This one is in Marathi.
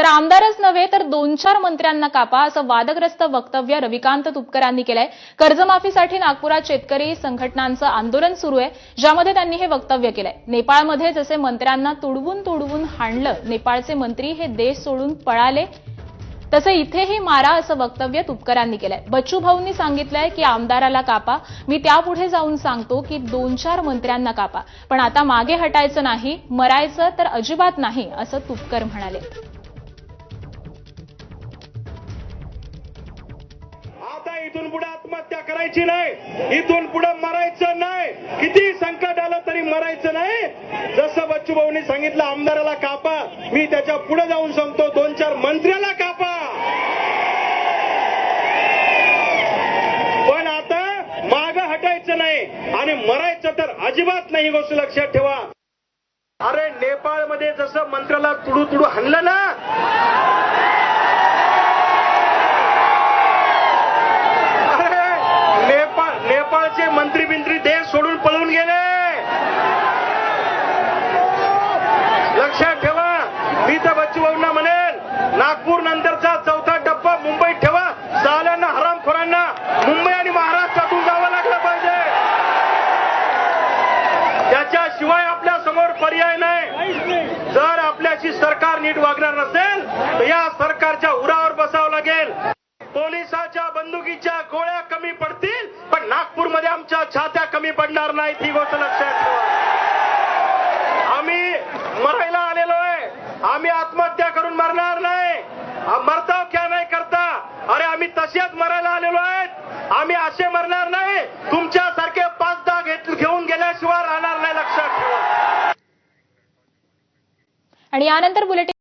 तर आमदारच नव्हे तर दोन चार मंत्र्यांना कापा असं वादग्रस्त वक्तव्य रविकांत तुपकरांनी केलंय. कर्जमाफीसाठी नागपुरात शेतकरी संघटनांचं आंदोलन सुरू आहे ज्यामध्ये त्यांनी हे वक्तव्य केलंय. नेपाळमध्ये जसे मंत्र्यांना तुडवून तुडवून हाणलं नेपाळचे मंत्री हे देश सोडून पळाले तसं इथेही मारा असं वक्तव्य तुपकरांनी केलंय. बच्चू भाऊंनी सांगितलंय की आमदाराला कापा. मी त्यापुढे जाऊन सांगतो की दोन चार मंत्र्यांना कापा. पण आता मागे हटायचं नाही मरायचं तर अजिबात नाही असं तुपकर म्हणाले. इथून पुढे आत्महत्या करायची नाही. इथून पुढे मरायचं नाही. किती संकट आलं तरी मरायचं नाही. जसं बच्चू भाऊनी सांगितलं आमदाराला कापा. मी त्याच्या पुढे जाऊन सांगतो दोन चार मंत्र्याला कापा. पण आता माग हटायचं नाही आणि मरायचं तर अजिबात नाही गोष्ट लक्षात ठेवा. अरे नेपाळमध्ये जसं मंत्र्याला तुडू तुडू हाणलं ना अरे नेपाळ नेपाळचे मंत्री बिंत्री देश सोडून पळून गेले. लक्षात ठेवा मी तर बच्चू भाऊंना म्हणेल नागपूर नंतरचा चौथा टप्पा मुंबईत ठेवा. साल्यांना हरामखोरांना मुंबई आणि महाराष्ट्रातून जावं लागलं पाहिजे. त्याच्याशिवाय आपल्यासमोर पर्याय नाही. जर आपल्याशी सरकार नीट वागणार नसेल तर या सरकारच्या उरावर बसावं लागेल. पोलिसाच्या बंदुकीच्या गोळ्या कमी पडतील पण नागपूरमध्ये छात्या कमी पडणार नाहीत ही गोष्ट लक्षात ठेवा. आम्ही मरायला आलेलो आहे. आम्ही आत्महत्या करून मरणार नाही. मरताव क्या नाही करता? अरे आम्ही तसेच मरायला आलेलो आहेत. आम्ही असे मरणार नाही. तुमच्यासारखे पाच दहा घेत- घेऊन गेल्याशिवाय राहणार नाही लक्षात ठेवा. आणि यानंतर बुलेटिन